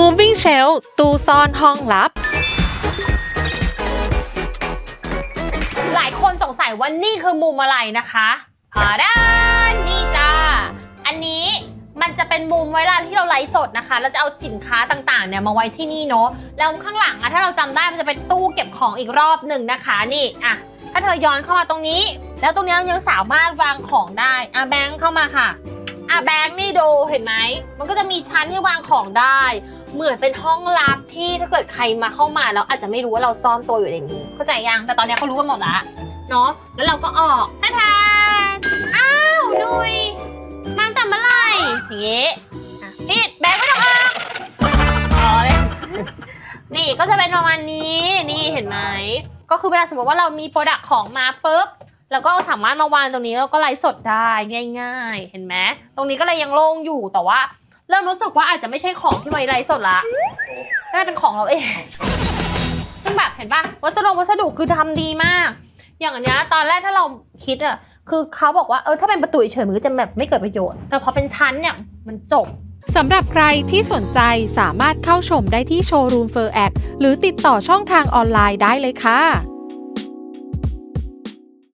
Moving Shelf ตู้ซ่อนห้องลับ หลายคนสงสัยว่านี่คือมุมอะไรนะคะพาดานนี่จ้า อันนี้มันจะเป็นมุมเวลาที่เราไลฟ์สดนะคะเราจะเอาสินค้าต่างๆเนี่ยมาไว้ที่นี่เนาะ แล้วข้างหลังอะถ้าเราจำได้มันจะเป็นตู้เก็บของอีกรอบหนึ่งนะคะ นี่อะ ถ้าเธอย้อนเข้ามาตรงนี้ แล้วตรงนี้เรายังสามารถวางของได้อะแบงค์เข้ามาค่ะ อะแบงค์นี่ดูเห็นไหม มันก็จะมีชั้นที่วางของได้ เหมือนเป็นห้องลับที่ถ้าเกิดใครมาเข้ามาแล้วอาจจะไม่รู้ว่าเราซ่อนตัวอยู่ในนี้ เข้าใจยัง แต่ตอนนี้เขารู้กันหมดละ เนาะ แล้วเราก็ออกท่าทานอ้าวนุยมาแต่เมื่อไหร่อย่างงี้อะพี่แบงค์ไม่ต้องออกอ๋อเลยนี่ก็จะเป็นประมาณนี้ นี่เห็นไหม ก็คือเวลาสมมติว่าเรามีโปรดักต์ของมาปุ๊บ แล้วก็สามารถมาวางตรงนี้แล้วก็ไลฟ์สดได้ง่าย ๆ เห็นไหมตรงนี้ก็เลยยังโล่งอยู่แต่ว่า เริ่มรู้สึกว่าอาจจะไม่ใช่ของที่ไว้ไลฟ์สดละน่าจะเป็นของเราเองซึ่งแบบเห็นปะวัสดุวัสดุคือทำดีมาก อย่างอันเนี้ยตอนแรกถ้าเราคิดอะคือเขาบอกว่าเออถ้าเป็นประตูเฉยมันก็จะแบบไม่เกิดประโยชน์ แต่พอเป็นชั้นเนี่ยมันจบสำหรับใครที่สนใจสามารถเข้าชมได้ที่โชว์รูมเฟอร์แอคหรือติดต่อช่องทางออนไลน์ได้เลยค่ะ